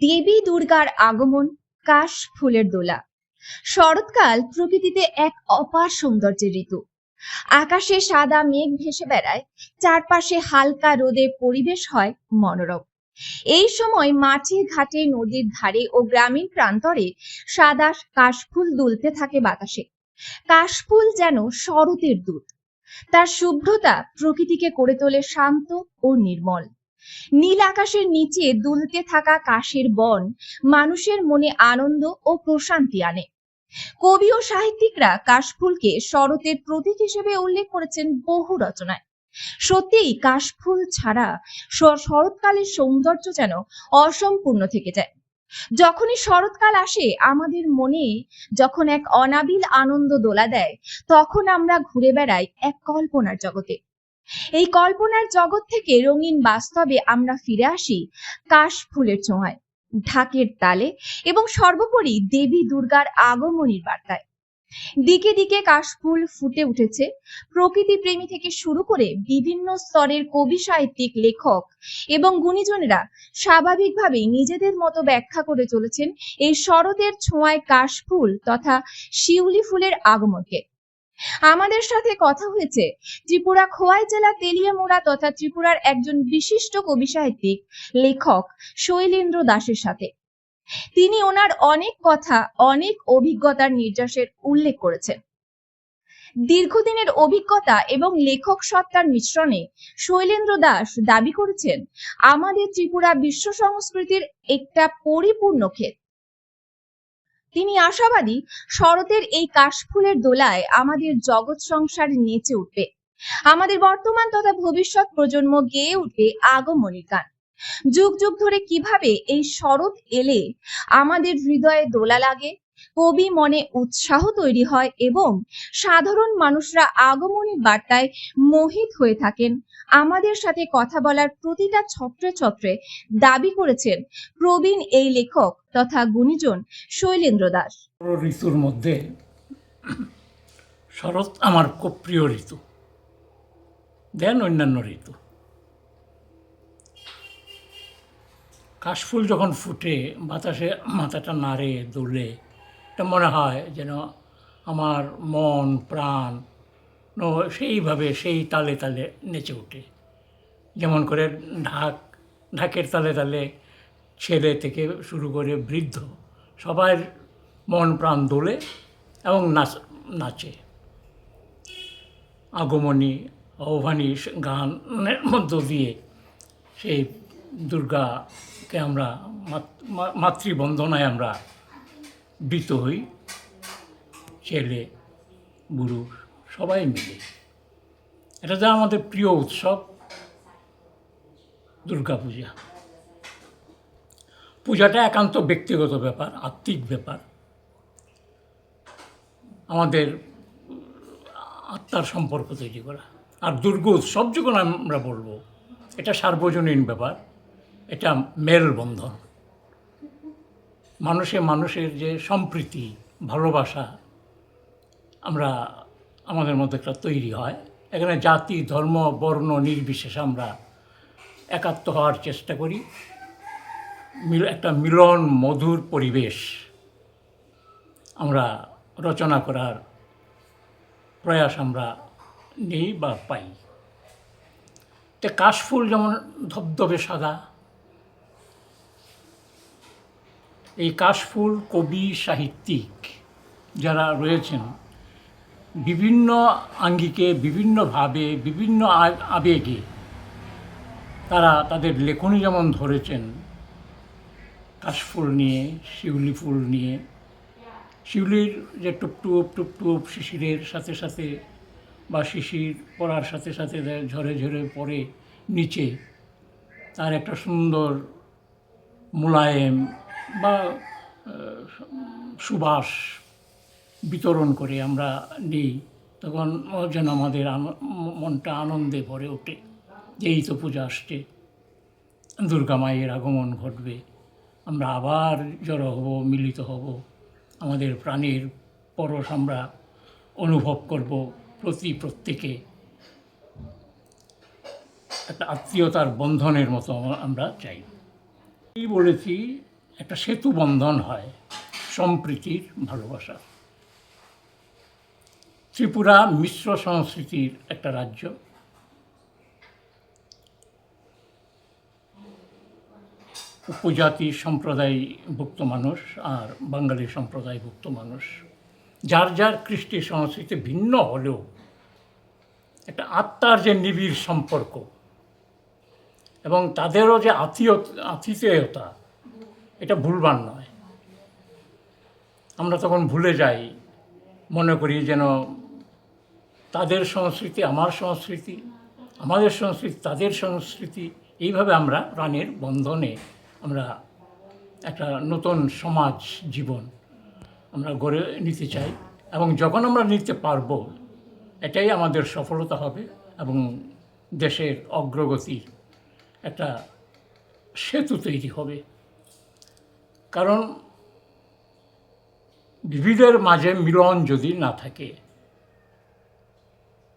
দেবী দুর্গার আগমন, কাশ ফুলের দোলা। শরৎকাল প্রকৃতিতে এক অপার সৌন্দর্যের ঋতু। আকাশে সাদা মেঘ ভেসে বেড়ায়, চারপাশে হালকা রোদে পরিবেশ হয় মনোরম। এই সময় মাঠে, ঘাটে, নদীর ধারে ও গ্রামীণ প্রান্তরে সাদা কাশফুল দুলতে থাকে বাতাসে। কাশফুল যেন শরতের দূত তার শুভ্রতা প্রকৃতিকে করে তোলে শান্ত ও নির্মল। নীল আকাশের নিচে দুলতে থাকা কাশের বন মানুষের মনে আনন্দ ও প্রশান্তি আনে। কবি ও সাহিত্যিকরা কাশফুলকে শরতের প্রতীক হিসেবে উল্লেখ করেছেন বহু রচনায়। সত্যিই কাশফুল ছাড়া শরৎকালের সৌন্দর্য যেন অসম্পূর্ণ থেকে যায়। যখনই শরৎকাল আসে, আমাদের মনে যখন এক অনাবিল আনন্দ দোলা দেয়, তখন আমরা ঘুরে বেড়াই এক কল্পনার জগতে। এই কল্পনার জগৎ থেকে রঙিন বাস্তবে আমরা ফিরে আসি কাশ ফুলের ছোঁয়ায়, ঢাকের তালে এবং সর্বোপরি দেবী দুর্গার আগমনীর বার্তায়। দিকে দিকে কাশফুল ফুটে উঠেছে, প্রকৃতি প্রেমী থেকে শুরু করে বিভিন্ন স্তরের কবি সাহিত্যিক, লেখক এবং গুণীজনেরা স্বাভাবিকভাবেই নিজেদের মতো ব্যাখ্যা করে চলেছেন এই শরতের ছোঁয়ায় কাশফুল তথা শিউলি ফুলের আগমনকে। আমাদের সাথে কথা হয়েছে ত্রিপুরা খোয়াই জেলা তেলিয়ামুড়া তথা ত্রিপুরার একজন বিশিষ্ট কবি সাহিত্যিক, লেখক শৈলেন্দ্র দাসের সাথে। তিনি ওনার অনেক কথা, অনেক অভিজ্ঞতার নির্যাসের উল্লেখ করেছেন। দীর্ঘদিনের অভিজ্ঞতা এবং লেখক সত্তার মিশ্রণে শৈলেন্দ্র দাস দাবি করেছেন, আমাদের ত্রিপুরা বিশ্ব সংস্কৃতির একটা পরিপূর্ণ ক্ষেত তিনি আশাবাদী, শরতের এই কাশফুলের দোলায় আমাদের জগৎ সংসার নেচে উঠবে। আমাদের বর্তমান তথা ভবিষ্যৎ প্রজন্ম গেয়ে উঠবে আগমনী গান। যুগ যুগ ধরে কীভাবে এই শরৎ এলে আমাদের হৃদয়ে দোলা লাগে? কবি মনে উৎসাহ তৈরি হয় এবং সাধারণ মানুষরা আগমনী বার্তায় মোহিত হয়ে থাকেন। আমাদের সাথে কথা বলার প্রতিটা ছত্রে ছত্রে দাবি করেছেন প্রবীণ এই লেখক তথা গুণীজন শৈলেন্দ্র দাস। ঋতুর মধ্যে শরৎ আমার খুব প্রিয় ঋতু। দেন অন্যান্য ঋতু। কাশফুল যখন ফুটে, বাতাসে মাথাটা নাড়ে, দুলে এটা মনে হয় যেন আমার মন, প্রাণ সেইভাবে সেই তালে তালে নেচে ওঠে। যেমন করে ঢাক, ঢাকের তালে তালে ছেলে থেকে শুরু করে বৃদ্ধ সবার মন, প্রাণ দোলে এবং নাচ, নাচে। আগমনী আহ্বানী গানের মধ্য দিয়ে সেই দুর্গাকে আমরা মাত- মা- মাতৃবন্দনায় আমরা বৃত হই, ছেলে, বুড়ো, সবাই মিলে। এটা যা আমাদের প্রিয় উৎসব দুর্গাপূজা পূজাটা একান্ত ব্যক্তিগত ব্যাপার, আত্মিক ব্যাপার। আমাদের আত্মার সম্পর্ক তৈরি করা। আর দুর্গ উৎসব যখন আমরা বলব, এটা সার্বজনীন ব্যাপার, এটা মেলবন্ধন মানুষে মানুষের যে সম্প্রীতি, ভালোবাসা, আমরা, আমাদের মধ্যে একটা তৈরি হয়। এখানে জাতি, ধর্ম, বর্ণ নির্বিশেষে আমরা একাত্ম হওয়ার চেষ্টা করি। মিল, একটা মিলন মধুর পরিবেশ আমরা রচনা করার প্রয়াস আমরা নেই বা পাই। তে কাশফুল যেমন ধবধবে সাদা এই কাশফুল কবি সাহিত্যিক যারা রয়েছেন, বিভিন্ন আঙ্গিকে বিভিন্নভাবে বিভিন্ন আবেগে তারা তাদের লেখনী যেমন ধরেছেন, কাশফুল নিয়ে, শিউলি ফুল নিয়ে, শিউলির যে টুপটুপ টুপটুপ শিশিরের সাথে সাথে বা শিশির পড়ার সাথে সাথে ঝরে ঝরে পড়ে নিচে, তার একটা সুন্দর মোলায়েম বা সুবাস বিতরণ করে আমরা নিই, তখন যেন আমাদের মনটা আনন্দে ভরে ওঠে যে এই তো পূজা আসছে, দুর্গা মায়ের আগমন ঘটবে, আমরা আবার জড়ো হব, মিলিত হব, আমাদের প্রাণের পরশ আমরা অনুভব করব প্রতি প্রত্যেকে। একটা আত্মীয়তার বন্ধনের মতো আমরা চাই। এই বলেছি একটা সেতু বন্ধন হয় সম্প্রীতির ভালোবাসা। ত্রিপুরা মিশ্র সংস্কৃতির একটা রাজ্য। উপজাতি সম্প্রদায়ভুক্ত মানুষ আর বাঙালি সম্প্রদায়ভুক্ত মানুষ। যার যার কৃষ্টি সংস্কৃতি ভিন্ন হলেও একটা আত্মার যে নিবিড় সম্পর্ক এবং তাদেরও যে আতিথেয়তা এটা ভুলবার নয়। আমরা তখন ভুলে যাই, মনে করি যেন তাদের সংস্কৃতি আমার সংস্কৃতি, আমাদের সংস্কৃতি তাদের সংস্কৃতি। এইভাবে আমরা প্রাণের বন্ধনে আমরা একটা নতুন সমাজ, জীবন আমরা গড়ে নিতে চাই এবং যখন আমরা নিতে পারব, এটাই আমাদের সফলতা হবে এবং দেশের অগ্রগতির একটা সেতু তৈরি হবে। কারণ বিবিধের মাঝে মিলন যদি না থাকে,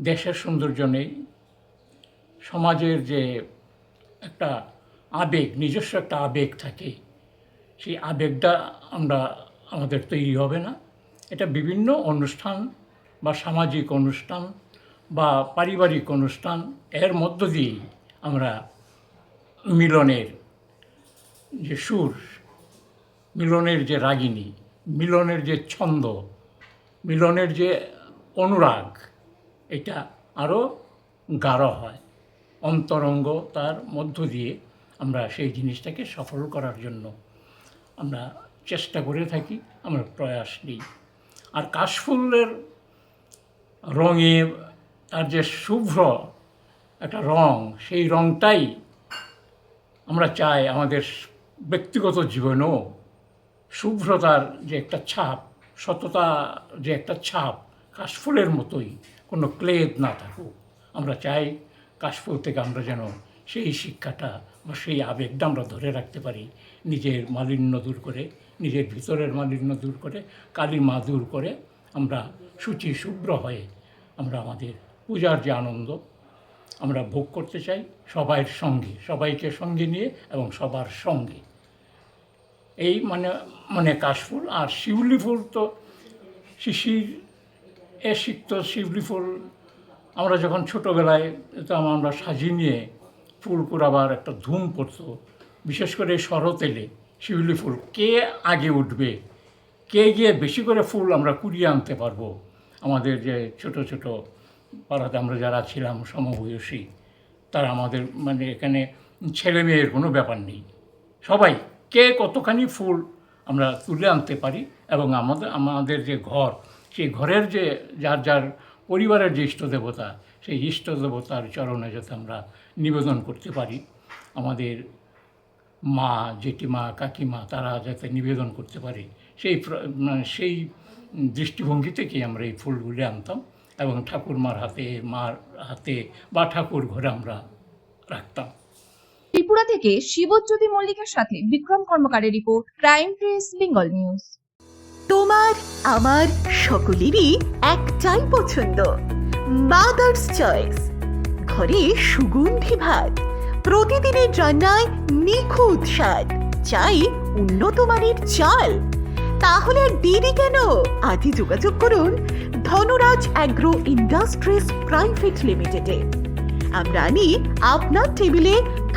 দেশের সৌন্দর্য নেই, সমাজের যে একটা আবেগ, নিজস্ব একটা আবেগ থাকে, সেই আবেগটা আমরা, আমাদের তৈরি হবে না। এটা বিভিন্ন অনুষ্ঠান বা সামাজিক অনুষ্ঠান বা পারিবারিক অনুষ্ঠান, এর মধ্য দিয়েই আমরা মিলনের যে সুর মিলনের যে রাগিনী মিলনের যে ছন্দ, মিলনের যে অনুরাগ, এটা আরও গাঢ় হয়। অন্তরঙ্গ তার মধ্য দিয়ে আমরা সেই জিনিসটাকে সফল করার জন্য আমরা চেষ্টা করে থাকি, আমরা প্রয়াস নিই। আর কাশফুলের রঙে তার যে শুভ্র একটা রং, সেই রংটাই আমরা চাই আমাদের ব্যক্তিগত জীবনেও শুভ্রতার যে একটা ছাপ, সততা যে একটা ছাপ কাশফুলের মতোই, কোনো ক্লেদ না থাকুক। আমরা চাই কাশফুল থেকে আমরা যেন সেই শিক্ষাটা বা সেই আবেগটা আমরা ধরে রাখতে পারি, নিজের মালিন্য দূর করে, নিজের ভিতরের মালিন্য দূর করে কালী মা দূর করে আমরা শুচি শুভ্র হয়ে আমরা আমাদের পূজার যে আনন্দ, আমরা ভোগ করতে চাই সবাইয়ের সঙ্গে, সবাইকে সঙ্গে নিয়ে এবং সবার সঙ্গে। এই মানে মানে কাশফুল আর শিউলি ফুল তো শিশির, এ সিক্ত শিউলি ফুল। আমরা যখন ছোটোবেলায় তো আমরা সাজিয়ে নিয়ে ফুল কুড়াবার একটা ধুম পড়তো, বিশেষ করে শরৎ এলে শিউলি ফুল। কে আগে উঠবে? কে গিয়ে বেশি করে ফুল আমরা কুড়িয়ে আনতে পারব? আমাদের যে ছোট ছোট পাড়াতে আমরা যারা ছিলাম, সমবয়সী, তারা আমাদের মানে এখানে ছেলে মেয়ের কোনো ব্যাপার নেই। সবাই কে কতখানি ফুল আমরা তুলে আনতে পারি এবং আমাদের আমাদের যে ঘর, সেই ঘরের যে যার যার পরিবারের যে ইষ্ট দেবতা, সেই ইষ্ট দেবতার চরণে যাতে আমরা নিবেদন করতে পারি, আমাদের মা, জেঠিমা, কাকিমা, তারা যাতে নিবেদন করতে পারে, সেই মানে সেই দৃষ্টিভঙ্গি থেকেই আমরা এই ফুলগুলি আনতাম এবং ঠাকুরমার হাতে, মার হাতে বা ঠাকুর ঘরে আমরা রাখতাম। ত্রিপুরা থেকে শিবজ্যোতি মল্লিকের সাথে Bikram কর্মকারের report, crime press, Bengal news. তোমার, আমার সকলেরই একটাই পছন্দ মাদার্স চয়েস ঘরে সুগন্ধি ভাত, প্রতিদিনের রান্নায় নিখুঁত স্বাদ, চাই উন্নত মানের চাল। তাহলে আর দেরি কেন? আজই যোগাযোগ করুন ধনরাজ অ্যাগ্রো ইন্ডাস্ট্রিজ প্রাইভেট লিমিটেডে। আমরা আনি আপনার টেবিলে